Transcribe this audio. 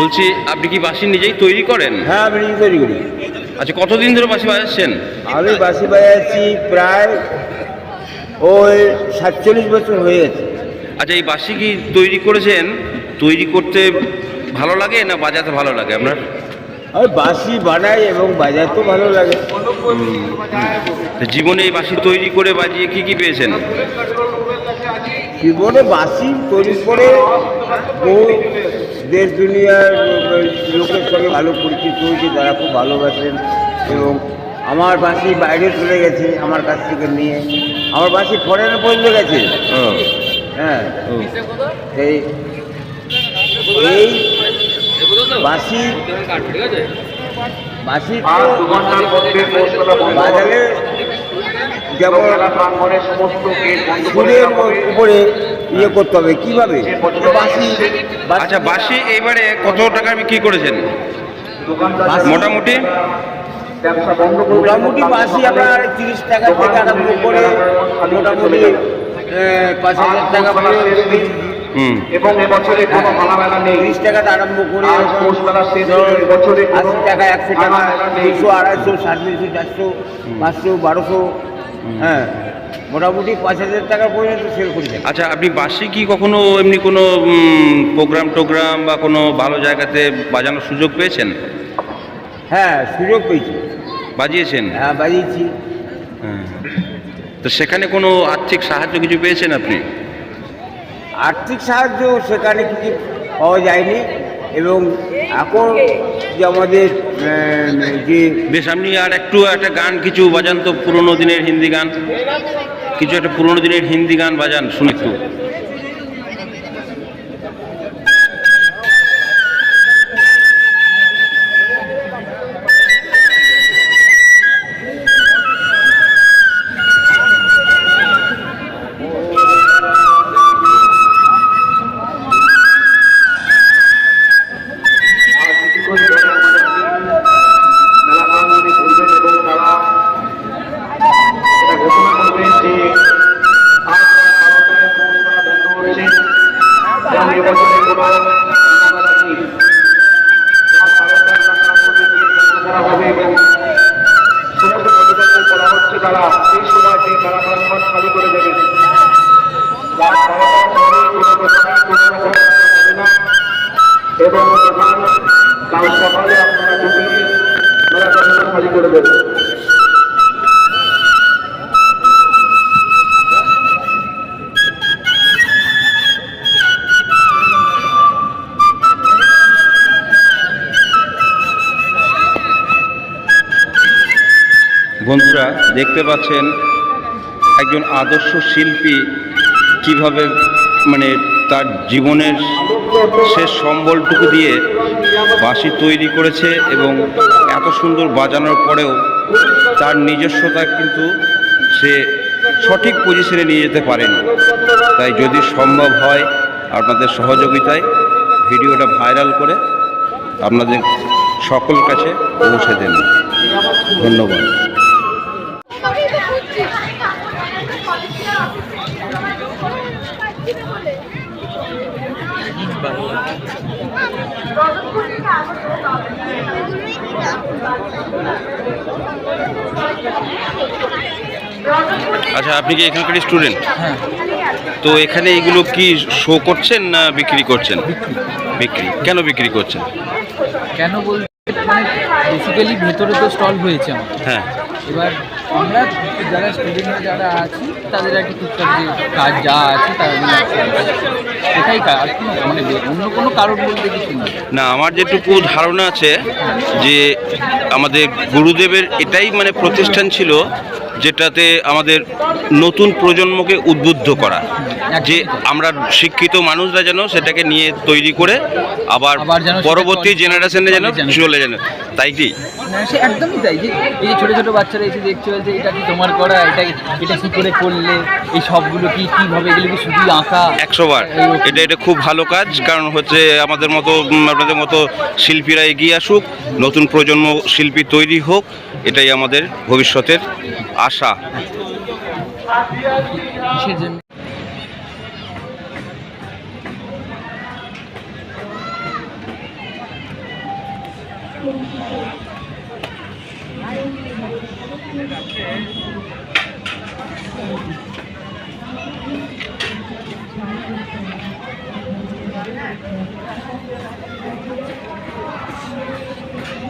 বলছি আপনি কি বাসি নিজেই তৈরি করেন? হ্যাঁ আমি নিজে তৈরি করি। আচ্ছা কতদিন ধরে বাসি বাজাচ্ছেন? আমি বাসি বাজাচ্ছি প্রায় ওই সাতচল্লিশ বছর হয়ে গেছে। আচ্ছা এই বাসি কি তৈরি করেছেন? তৈরি করতে ভালো লাগে না বাজাতে ভালো লাগে আপনার? আমি বাসি বানাই এবং বাজাতেও ভালো লাগে। জীবনে এই বাসি তৈরি করে বাজিয়ে কি কি পেয়েছেন? জীবনে বাসি তৈরি করে বহু দেশ দুনিয়ার লোকের সঙ্গে ভালো পরিচিত হয়েছে তারা খুব ভালোবাসেন এবং আমার বাসি বাইরে চলে গেছে আমার কাছ থেকে নিয়ে। আমার বাসি ফরেনে পর্যন্ত গেছে। হ্যাঁ। এই এই বাসি বাসি বাজারে যেমন। উপরে ইয়ে করতে হবে কীভাবে? বাসি আচ্ছা বাসি এইবারে কত টাকা বিক্রি করেছেন? মোটামুটি? ব্যবসা মোটামুটি বাসি আপনার তিরিশ টাকা থেকে আরম্ভ করে মোটামুটি পাঁচ হাজার টাকা হুম। এবং এবছরে কোনো মালা মেলা নেই। তিরিশ টাকা আরম্ভ করে আজ পৌষ মেলা শেষ বছরে আশি টাকা একশো টাকা দুশো আড়াইশো সাড়ে তিনশো চারশো পাঁচশো বারোশো হ্যাঁ মোটামুটি পাঁচ হাজার টাকা পর্যন্ত সেল করে যায় আচ্ছা আপনি বাসি কি কখনো এমনি কোনো প্রোগ্রাম টোগ্রাম বা কোনো ভালো জায়গাতে বাজানোর সুযোগ পেয়েছেন? হ্যাঁ সুযোগ পেয়েছি। বাজিয়েছেন? হ্যাঁ বাজিয়েছি। হ্যাঁ। তো সেখানে কোনো আর্থিক সাহায্য কিছু পেয়েছেন আপনি? আর্থিক সাহায্য সেখানে কিছু পাওয়া যায়নি। এবং এখন যে আমাদের যে বেশ, আপনি আর একটু একটা গান, কিছু বাজান তো পুরোনো দিনের হিন্দি গান। কিছু একটা পুরোনো দিনের হিন্দি গান বাজান শুনে একটু। এবছরে দেখতে পাচ্ছেন একজন আদর্শ শিল্পী কীভাবে মানে তার জীবনের শেষ সম্বলটুকু দিয়ে বাঁশি তৈরি করেছে এবং এত সুন্দর বাজানোর পরেও তার নিজস্বতা কিন্তু সে সঠিক পজিশনে নিয়ে যেতে পারেনি। তাই যদি সম্ভব হয় আপনাদের সহযোগিতায় ভিডিওটা ভাইরাল করে আপনাদের সকল কাছে পৌঁছে দেন। ধন্যবাদ। আচ্ছা আপনি কি এখানকার স্টুডেন্ট হ্যাঁ তো এখানে এগুলো কি শো করছেন না বিক্রি করছেন? বিক্রি। কেন বিক্রি করছেন? কেন বলতে মানে বেসিক্যালি ভেতরে তো স্টল হয়েছে আমার হ্যাঁ। এবার আমরা যারা স্টুডেন্ট যারা আছি তাদের একটা টুকটাক যে কাজ যা আছে তার এটাই মানে অন্য কোনো কারণ বলতে কিছু না আমার যেটুকু ধারণা আছে যে আমাদের গুরুদেবের এটাই মানে প্রতিষ্ঠান ছিল যেটাতে আমাদের নতুন প্রজন্মকে উদ্বুদ্ধ করা। যে আমরা শিক্ষিত মানুষরা যেন সেটাকে নিয়ে তৈরি করে আবার পরবর্তী জেনারেশনে যেন চলে যেন। তাই কি? না, সে একদমই তাই। যে এই ছোটো ছোটো বাচ্চারা এসে দেখছে বলছে এটা কি তোমার করা? এটা এটা কী করে করলে? এই সবগুলো কি কীভাবে এগুলো কি শুধু আঁকা? একশো বার। এটা এটা খুব ভালো কাজ, কারণ হচ্ছে আমাদের মতো আপনাদের মতো শিল্পীরা এগিয়ে আসুক, নতুন প্রজন্ম শিল্পী তৈরি হোক, এটাই আমাদের ভবিষ্যতের আশা। Thank you.